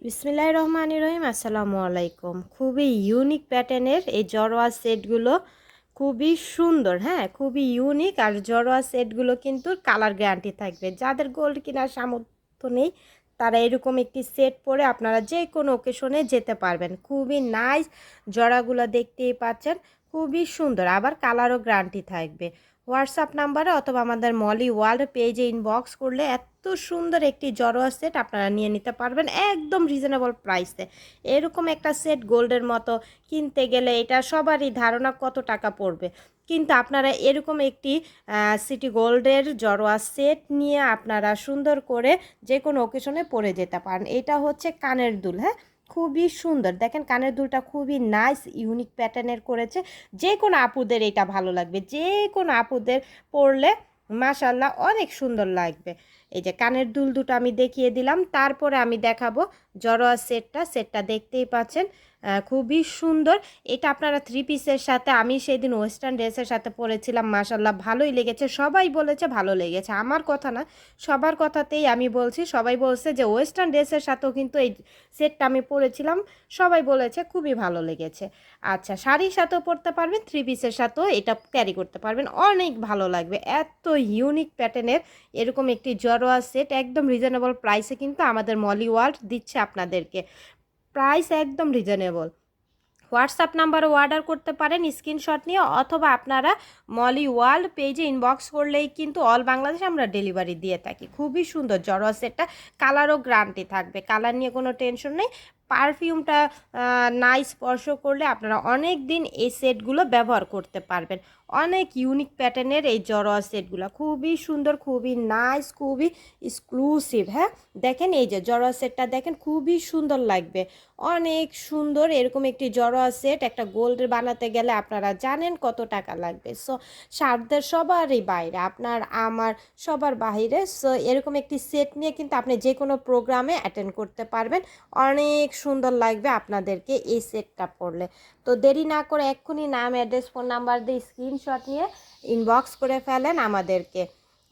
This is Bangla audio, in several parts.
বিসমিল্লাহ রহমান রহিম। আসসালামু আলাইকুম খুবই ইউনিক প্যাটার্নের এই জরোয়া সেটগুলো খুবই সুন্দর হ্যাঁ? খুবই ইউনিক আর জরোয়া সেটগুলো কিন্তু কালার গ্যারান্টি থাকবে। যাদের গোল্ড কেনার সামর্থ্য নেই, তারা এরকম একটি সেট পরে আপনারা যে কোনো ওকেশনে যেতে পারবেন। খুবই নাইস জরাগুলো দেখতেই পাচ্ছেন। খুবই সুন্দর, আবার কালারও গ্যারান্টি থাকবে। হোয়াটসঅ্যাপ নাম্বারে অথবা আমাদের মলি ওয়ার্ল্ড পেজে ইনবক্স করলে এত সুন্দর একটি জড়োয়া সেট আপনারা নিয়ে নিতে পারবেন একদম রিজনেবল প্রাইসে এরকম একটা সেট গোল্ডের মতো কিনতে গেলে এটা সবারই ধারণা কত টাকা পড়বে। কিন্তু আপনারা এরকম একটি সিটি গোল্ডের জড়োয়া সেট নিয়ে আপনারা সুন্দর করে যে কোনো ওকেশনে পরে যেতে পারেন। এটা হচ্ছে কানের দুল হ্যাঁ? খুবই সুন্দর। দেখেন কানের দুলটা খুবই নাইস ইউনিক প্যাটার্নের করেছে। যে কোনো আপুদের এটা ভালো লাগবে। যে কোনো আপুদের পরলে মাশাল্লাহ অনেক সুন্দর লাগবে। এই যে কানের দুল দুটো আমি দেখিয়ে দিলাম, তারপরে আমি দেখাবো জড়োয়া সেটটা সেটটা দেখতেই পাচ্ছেন খুবই সুন্দর। এটা আপনারা থ্রি পিসের সাথে, আমি সেই দিন ওয়েস্টার্ন ড্রেসের সাথে পরেছিলাম মাশাল্লাহ ভালোই লেগেছে, সবাই বলেছে ভালো লেগেছে। আমার কথা না, সবার কথাতেই আমি বলছি, সবাই বলছে যে ওয়েস্টার্ন ড্রেসের সাথেও কিন্তু এই সেটটা আমি পরেছিলাম, সবাই বলেছে খুবই ভালো লেগেছে। আচ্ছা শাড়ির সাথেও পরতে পারবেন থ্রি পিসের সাথেও এটা ক্যারি করতে পারবেন, অনেক ভালো লাগবে, এত ইউনিক প্যাটার্নের এরকম একটি জরোয়া সেট একদম রিজনেবল প্রাইসে কিন্তু আমাদের মলি ওয়ার্ল্ড দিচ্ছে আপনাদেরকে। প্রাইস একদম রিজনেবল হোয়াটসঅ্যাপ নাম্বারে অর্ডার করতে পারেন স্ক্রিনশট নিয়ে, অথবা আপনারা মলি ওয়ার্ল্ড পেজে ইনবক্স করলেই কিন্তু অল বাংলাদেশে আমরা ডেলিভারি দিয়ে থাকি। খুবই সুন্দর জরোয়া সেটটা কালারও গ্রান্টি থাকবে। কালার নিয়ে কোনো টেনশন নেই। পারফিউমটা নাই স্পর্শ করলে আপনারা অনেক দিন এই সেটগুলো ব্যবহার করতে পারবেন। অনেক ইউনিক প্যাটার্নের এই জড়োয়া সেটগুলো। খুবই সুন্দর, খুবই নাইস খুবই এক্সক্লুসিভ হ্যাঁ? দেখেন এই যে জড়োয়া সেটটা দেখেন, খুবই সুন্দর লাগবে। অনেক সুন্দর এরকম একটি জড়োয়া সেট একটা গোল্ডের বানাতে গেলে আপনারা জানেন কত টাকা লাগবে। সো সারদের সবারই বাইরে, আপনার, আমার সবার বাইরে সো এরকম একটি সেট নিয়ে কিন্তু আপনি যে কোনো প্রোগ্রামে অ্যাটেন্ড করতে পারবেন। অনেক সুন্দর লাগবে আপনাদেরকে এই সেটটা পড়লে তো দেরি না করে এক্ষুনি নাম, অ্যাড্রেস, ফোন নাম্বার দিয়ে স্ক্রিনশট নিয়ে ইনবক্স করে ফেলেন আমাদেরকে।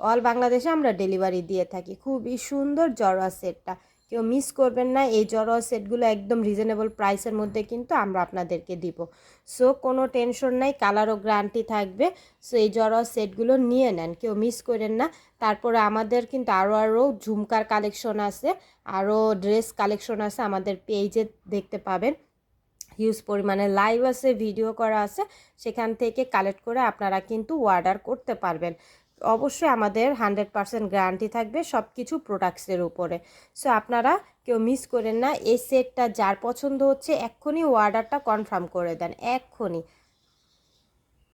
অল বাংলাদেশে আমরা ডেলিভারি দিয়ে থাকি। খুবই সুন্দর জড়োয়া সেটটা। কেউ মিস করবেন না। এই জড়োয়া সেটগুলো একদম রিজনেবল প্রাইসের মধ্যে কিন্তু আমরা আপনাদেরকে দিব। সো কোনো টেনশন নাই কালারও গ্যারান্টি থাকবে। সো এই জড়োয়া সেটগুলো নিয়ে নেন, কেউ মিস করেন না। তারপরে আমাদের কিন্তু আরও আরও ঝুমকার কালেকশন আছে আরও ড্রেস কালেকশন আছে আমাদের পেজে দেখতে পাবেন। হিউজ পরিমাণে লাইভ আছে ভিডিও করা আছে। সেখান থেকে কালেক্ট করে আপনারা কিন্তু অর্ডার করতে পারবেন। অবশ্যই আমাদের হান্ড্রেড পারসেন্ট গ্যারান্টি থাকবে সব কিছু প্রোডাক্টসের উপরে। সো আপনারা কেউ মিস করেন না, এই সেটটা যার পছন্দ হচ্ছে এক্ষুনি অর্ডারটা কনফার্ম করে দেন, এক্ষুনি।